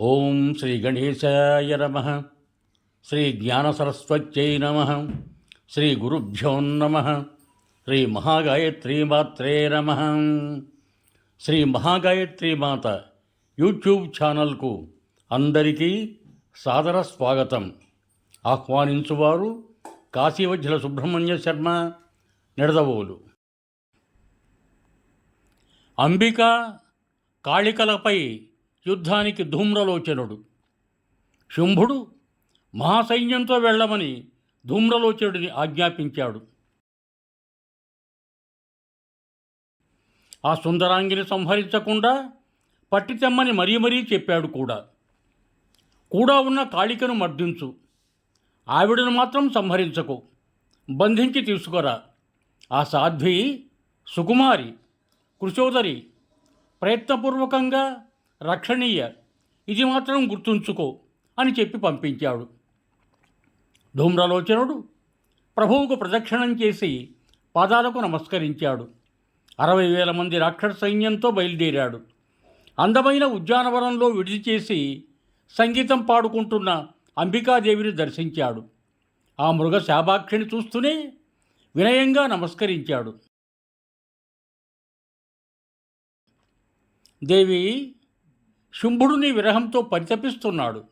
ఓం శ్రీ గణేశాయ నమ. శ్రీ జ్ఞానసరస్వత్యై నమ. శ్రీ గురుభ్యో నమ. శ్రీ మహాగాయత్రీమాత్రే నమ. శ్రీ మహాగాయత్రి మాత యూట్యూబ్ ఛానల్కు అందరికీ సాదర స్వాగతం. ఆహ్వానించువారు కాశీవజ్జల సుబ్రహ్మణ్య శర్మ నిడదవోలు. అంబిక కాళికలపై యుద్ధానికి ధూమ్రలోచనుడు. శుంభుడు మహాసైన్యంతో వెళ్ళమని ధూమ్రలోచనుడిని ఆజ్ఞాపించాడు. ఆ సుందరాంగిని సంహరించకుండా పట్టి తెమ్మని మరీ మరీ చెప్పాడు కూడా. కూడా ఉన్న కాళికను మర్దించు. ఆవిడను మాత్రం సంహరించకు. బంధించి తీసుకురా. ఆ సాధ్వి సుకుమారి కృషోదరి ప్రయత్నపూర్వకంగా రక్షణీయ. ఇది మాత్రం గుర్తుంచుకో అని చెప్పి పంపించాడు. ధూమ్రలోచనుడు ప్రభువుకు ప్రదక్షిణం చేసి పాదాలకు నమస్కరించాడు. అరవై వేల మంది రాక్షస సైన్యంతో బయలుదేరాడు. అందమైన ఉద్యానవనంలో విడిది చేసి సంగీతం పాడుకుంటున్న అంబికాదేవిని దర్శించాడు. ఆ మృగ శాభాక్షిని చూస్తూనే వినయంగా నమస్కరించాడు. దేవి శుంభుడు నీ విరహంతో పరితపిస్తున్నాడు.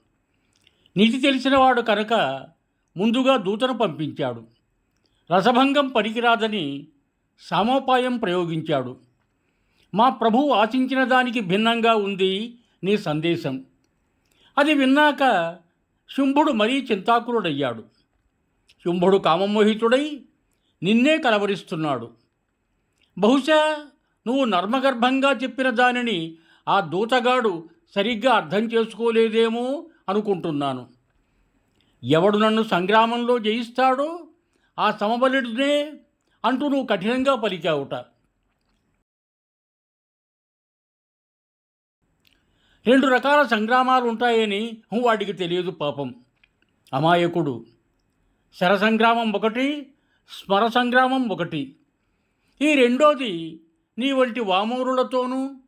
నీతి తెలిసినవాడు కనుక ముందుగా దూతను పంపించాడు. రసభంగం పనికిరాదని సామోపాయం ప్రయోగించాడు. మా ప్రభువు ఆశించిన దానికి భిన్నంగా ఉంది నీ సందేశం. అది విన్నాక శుంభుడు మరీ చింతాకులుడయ్యాడు శుంభుడు కామమోహితుడై నిన్నే కలవరిస్తున్నాడు. బహుశా నువ్వు నర్మగర్భంగా చెప్పిన దానిని ఆ దూతగాడు సరిగ్గా అర్థం చేసుకోలేదేమో అనుకుంటున్నాను. ఎవడు నన్ను సంగ్రామంలో జయిస్తాడో ఆ సమబలుడినే అంటూ నువ్వు కఠినంగా పలికావుట. రెండు రకాల సంగ్రామాలు ఉంటాయని వాడికి తెలియదు పాపం. అమాయకుడు. శర సంగ్రామం ఒకటి స్మర సంగ్రామం ఒకటి. ఈ రెండోది నీ వంటి వామూరులతోనూ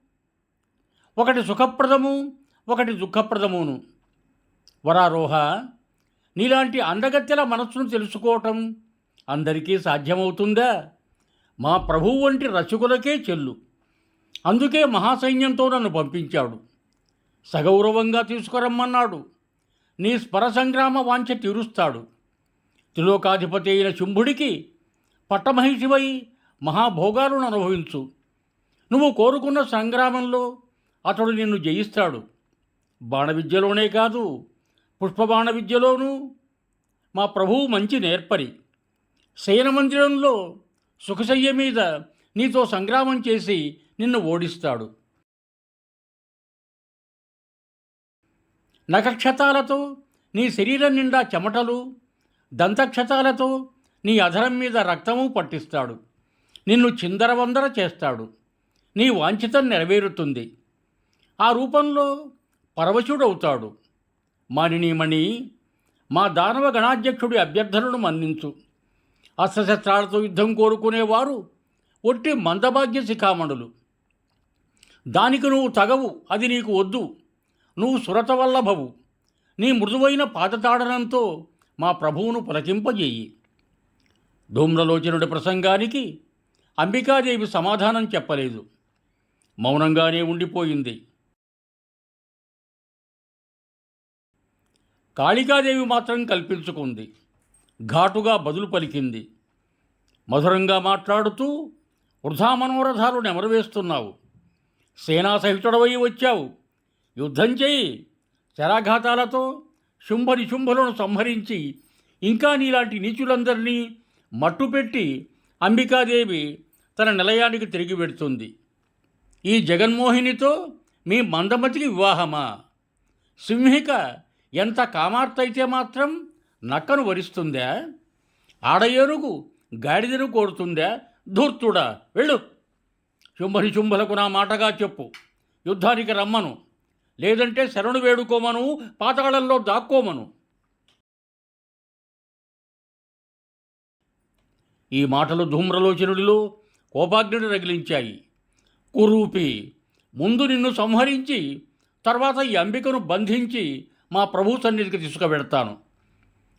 ఒకటి సుఖప్రదము ఒకటి దుఃఖప్రదమును. వరారోహ నీలాంటి అందగత్తెల మనస్సును తెలుసుకోవటం అందరికీ సాధ్యమవుతుందా? మా ప్రభువు వంటి రచకులకే చెల్లు. అందుకే మహాసైన్యంతో నన్ను పంపించాడు. సగౌరవంగా తీసుకురమ్మన్నాడు. నీ స్పర సంగ్రామ వాంఛ తీరుస్తాడు. త్రిలోకాధిపతి అయిన శుంభుడికి పట్టమహిషివై మహాభోగాలను అనుభవించు. నువ్వు కోరుకున్న సంగ్రామంలో అతడు నిన్ను జయిస్తాడు. బాణ విద్యలోనే కాదు పుష్పబాణ విద్యలోనూ మా ప్రభువు మంచి నేర్పరి. శయన మందిరంలో సుఖశయ్య మీద నీతో సంగ్రామం చేసి నిన్ను ఓడిస్తాడు. నఖక్షతాలతో నీ శరీరం నిండా చెమటలు దంతక్షతాలతో నీ అధరం మీద రక్తము పట్టిస్తాడు. నిన్ను చిందరవందర చేస్తాడు. నీ వాంఛితం నెరవేరుతుంది. ఆ రూపంలో పరవశుడవుతాడు. మానినీమణి మా దానవ గణాధ్యక్షుడి అభ్యర్థనను మన్నించు. అస్త్రశస్త్రాలతో యుద్ధం కోరుకునేవారు ఒట్టి మందభాగ్య శిఖామణులు. దానికి నువ్వు తగవు అది నీకు వద్దు. నువ్వు సురతవల్లభవు నీ మృదువైన పాదతాడనంతో మా ప్రభువును పులకింపజేయి. ధూమ్రలోచనుడి ప్రసంగానికి అంబికాదేవి సమాధానం చెప్పలేదు. మౌనంగానే ఉండిపోయింది. కాళికాదేవి మాత్రం కల్పించుకుంది. ఘాటుగా బదులు పలికింది. మధురంగా మాట్లాడుతూ వృధా మనోరథాలు నెమరవేస్తున్నావు సేనాసహితుడవై వచ్చావు. యుద్ధం చేయి. శరాఘాతాలతో శుంభని శుంభులను సంహరించి ఇంకా నీలాంటి నీచులందరినీ మట్టుపెట్టి అంబికాదేవి తన నిలయానికి తిరిగి పెడుతుంది. ఈ జగన్మోహినితో మీ మందమతికి వివాహమా? సింహిక ఎంత కామార్తయితే మాత్రం నక్కను వరిస్తుందా? ఆడయేరుగు గాడిదను కోరుతుందా? ధూర్తుడా వెళ్ళు. శుంభని శుంభలకు నా మాటగా చెప్పు. యుద్ధానికి రమ్మను. లేదంటే శరణు వేడుకోమను పాతాళంలో దాక్కోమను. ఈ మాటలు ధూమ్రలోచనుడిలో కోపాగ్నిని రగిలించాయి. కురూపి ముందు నిన్ను సంహరించి తర్వాత ఈ అంబికను బంధించి మా ప్రభు సన్నిధికి తీసుకువెడతాను.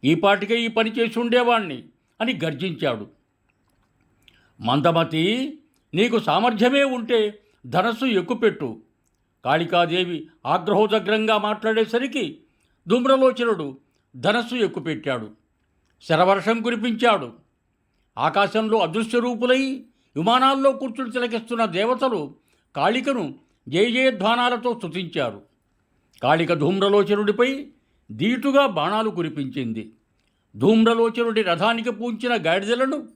ఈ పాటికే ఈ పని చేసి ఉండేవాణ్ణి అని గర్జించాడు. మందమతి నీకు సామర్థ్యమే ఉంటే ధనస్సు ఎక్కుపెట్టు. కాళికాదేవి ఆగ్రహోదగ్రంగా మాట్లాడేసరికి ధూమ్రలోచనుడు ధనస్సు ఎక్కుపెట్టాడు. శరవర్షం కురిపించాడు. ఆకాశంలో అదృశ్య రూపులై విమానాల్లో కూర్చుని తిలకిస్తున్న దేవతలు కాళికను జయజయధ్వానాలతో స్తుతించారు. కాళిక ధూమ్రలోచనుడిపై దీటుగా బాణాలు కురిపించింది. ధూమ్రలోచనుడి రథానికి పూంచిన గాడిదలను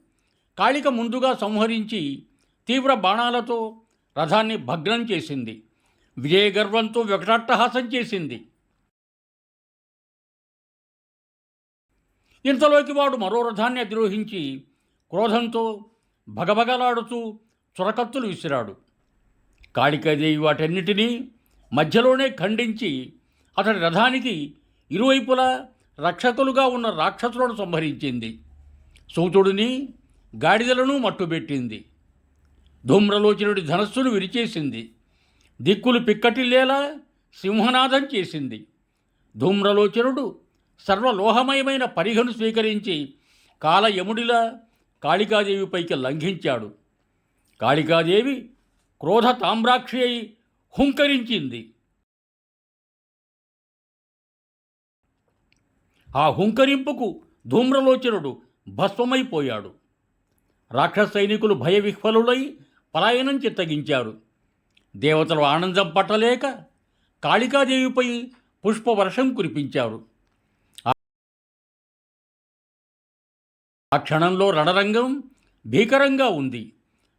కాళిక ముందుగా సంహరించి తీవ్ర బాణాలతో రథాన్ని భగ్నం చేసింది. విజయగర్వంతో వికటాట్టహాసం చేసింది. ఇంతలోకి వాడు మరో రథాన్ని అధిరోహించి క్రోధంతో భగభగలాడుతూ చురకత్తులు విసిరాడు. కాళికాదేవి వాటన్నిటినీ మధ్యలోనే ఖండించి అతడి రథానికి ఇరువైపులా రక్షకులుగా ఉన్న రాక్షసులను సంహరించింది. సూతుడిని గాడిదలను మట్టుబెట్టింది. ధూమ్రలోచనుడి ధనస్సును విరిచేసింది. దిక్కులు పిక్కటిల్లేలా సింహనాదం చేసింది. ధూమ్రలోచనుడు సర్వలోహమయమైన పరిఘను స్వీకరించి కాలయముడిలా కాళికాదేవిపైకి లంఘించాడు. కాళికాదేవి క్రోధ తామ్రాక్షి అయి హుంకరించింది. ఆ హుంకరింపుకు ధూమ్రలోచనుడు భస్మమైపోయాడు. రాక్షస సైనికులు భయవిహ్వలులై పలాయనం చిత్తగించారు. దేవతలు ఆనందం పట్టలేక కాళికాదేవిపై పుష్పవర్షం కురిపించారు. ఆ క్షణంలో రణరంగం భీకరంగా ఉంది.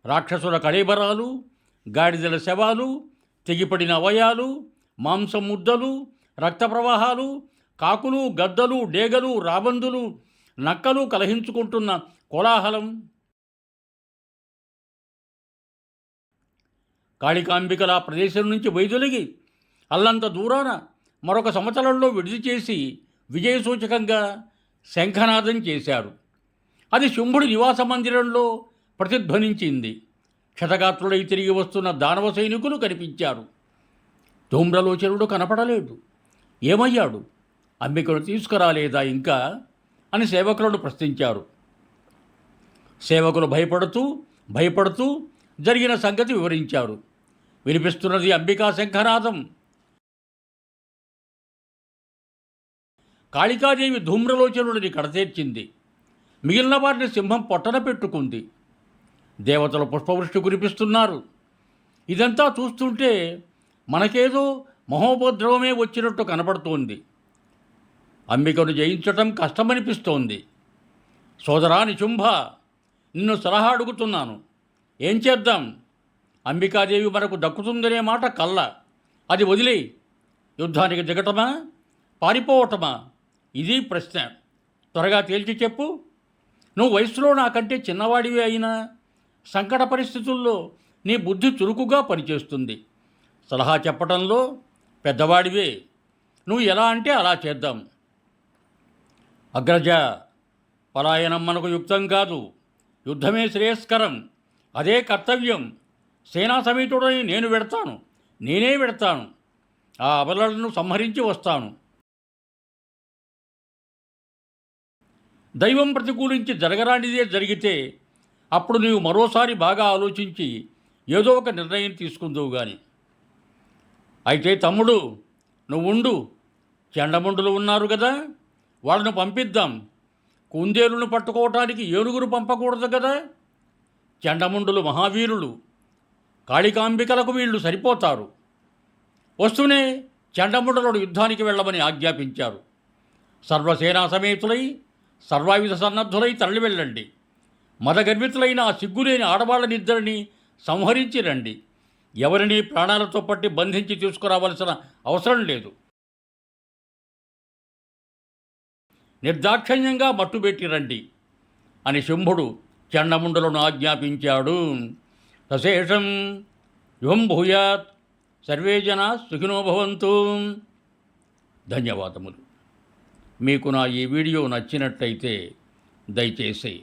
రాక్షసుల కళేబరాలు గాడిదల శవాలు తెగిపడిన అవయాలు మాంసం ముద్దలు రక్త ప్రవాహాలు కాకులు గద్దలు డేగలు రాబందులు నక్కలు కలహించుకుంటున్న కోలాహలం. కాళికాంబికల ప్రదేశం నుంచి వైదొలిగి అల్లంత దూరాన మరొక సంవత్సరంలో విడిది చేసి విజయ సూచకంగా శంఖనాదం చేశారు అది శుంభుడి నివాస మందిరంలో ప్రతిధ్వనించింది. క్షతగాత్రుడై తిరిగి వస్తున్న దానవ సైనికులు కనిపించారు. ధూమ్రలోచనుడు కనపడలేదు. ఏమయ్యాడు? అంబికను తీసుకురాలేదా ఇంకా? అని సేవకులను ప్రశ్నించారు. సేవకులు భయపడుతూ భయపడుతూ జరిగిన సంగతి వివరించారు. వినిపిస్తున్నది అంబికా శంఖనాదం. కాళికాదేవి ధూమ్రలోచనుడిని కడతీర్చింది. మిగిలిన వారిని సింహం పొట్టన పెట్టుకుంది. దేవతలు పుష్పవృష్టి కురిపిస్తున్నారు. ఇదంతా చూస్తుంటే మనకేదో మహోపద్రవమే వచ్చినట్టు కనపడుతోంది. అంబికను జయించటం కష్టమనిపిస్తోంది. సోదరా నిశుంభ నిన్ను సలహా అడుగుతున్నాను. ఏం చేద్దాం? అంబికాదేవి మనకు దక్కుతుందనే మాట కల్ల. అది వదిలే యుద్ధానికి దిగటమా? పారిపోవటమా? ఇది ప్రశ్న. త్వరగా తేల్చి చెప్పు. నువ్వు వయసులో నాకంటే చిన్నవాడివి అయినా సంకట పరిస్థితుల్లో నీ బుద్ధి చురుకుగా పనిచేస్తుంది. సలహా చెప్పటంలో పెద్దవాడివే. నువ్వు ఎలా అంటే అలా చేద్దాం. అగ్రజ పలాయనం మనకు యుక్తం కాదు. యుద్ధమే శ్రేయస్కరం. అదే కర్తవ్యం. సేనా సమేతుడని నేను పెడతాను నేనే పెడతాను ఆ అబలలను సంహరించి వస్తాను. దైవం ప్రతికూలించి జరగరానిదే జరిగితే అప్పుడు నీవు మరోసారి బాగా ఆలోచించి ఏదో ఒక నిర్ణయం తీసుకుందువు గాని. అయితే తమ్ముడు నువ్వుండు. చెండముండులు ఉన్నారు కదా వాళ్ళను పంపిద్దాం. కుందేలును పట్టుకోవటానికి ఏనుగురు పంపకూడదు కదా చెండముండులు మహావీరులు. కాళికాంబికలకు వీళ్ళు సరిపోతారు. వస్తూనే చండముండలుడు యుద్ధానికి వెళ్ళమని ఆజ్ఞాపించారు. సర్వసేనా సమేతులై సర్వాయుధ సన్నద్ధులై తరలి వెళ్ళండి మదగర్భితులైన ఆ సిగ్గులేని ఆడవాళ్ళనిద్దరిని సంహరించి రండి. ఎవరిని ప్రాణాలతో పట్టి బంధించి తీసుకురావలసిన అవసరం లేదు. నిర్దాక్షిణ్యంగా మట్టుబెట్టి రండి అని శంభుడు చండముండలను ఆజ్ఞాపించాడు. సశేషం యువం భూయాత్ సర్వే జనా సుఖినోభవంతు ధన్యవాదములు. మీకు నా ఈ వీడియో నచ్చినట్లయితే దయచేసి